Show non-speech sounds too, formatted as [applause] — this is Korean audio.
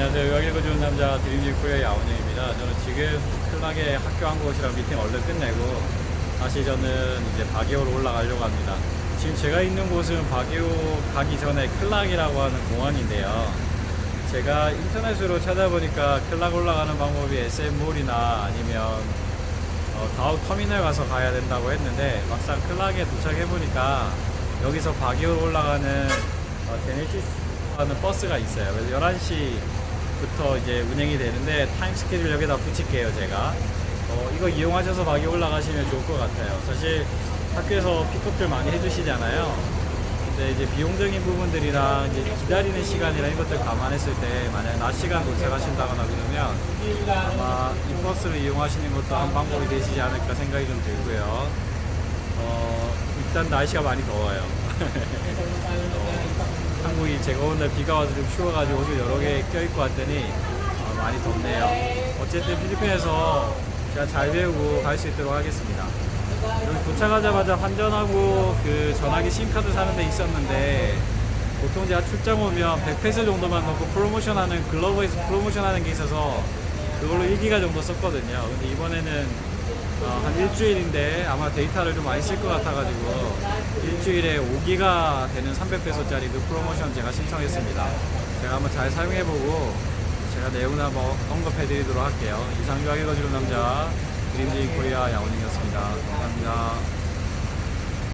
안녕하세요. 여기 읽어주는 남자 코리아 야원영입니다. 저는 지금 클락의 학교 한 곳이랑 미팅 얼른 끝내고 다시 저는 이제 바기오로 올라가려고 합니다. 지금 제가 있는 곳은 바기오 가기 전에 클락이라고 하는 공원인데요. 제가 인터넷으로 찾아보니까 클락 올라가는 방법이 SM몰이나 아니면 어, 다우 터미널 가서 가야 된다고 했는데 막상 클락에 도착해보니까 여기서 바기오로 올라가는 어, 제네시스 하는 버스가 있어요. 그래서 11시 부터 이제 운행이 되는데 타임 스케줄 여기다 붙일게요, 제가. 어, 이거 이용하셔서 바기 올라가시면 좋을 것 같아요. 사실 학교에서 픽업들 많이 해주시잖아요. 근데 이제 비용적인 부분들이랑 이제 기다리는 시간이랑 이것들 감안했을 때 만약 낮 시간 도착하신다거나 그러면 아마 이 버스를 이용하시는 것도 한 방법이 되시지 않을까 생각이 좀 들고요. 어, 일단 날씨가 많이 더워요. [laughs] 제가 오늘 비가 와서 좀 추워가지고 옷을 여러 개 껴입고 왔더니 어, 많이 덥네요. 어쨌든 필리핀에서 제가 잘 배우고 갈 수 있도록 하겠습니다. 여기 도착하자마자 환전하고 그 전화기 심카드 사는 데 있었는데 보통 제가 출장 오면 100페소 정도만 넣고 프로모션하는 글로벌에서 프로모션하는 게 있어서 그걸로 1기가 정도 썼거든요. 근데 이번에는 어, 한 일주일인데 아마 데이터를 좀 많이 쓸 것 같아가지고 일주일에 5기가 되는 300페소짜리 그 프로모션 제가 신청했습니다. 제가 한번 잘 사용해보고 제가 내용을 한번 언급해드리도록 할게요. 이상 유학 읽어주는 남자 드림즈인 코리아 양원영이었습니다. 감사합니다.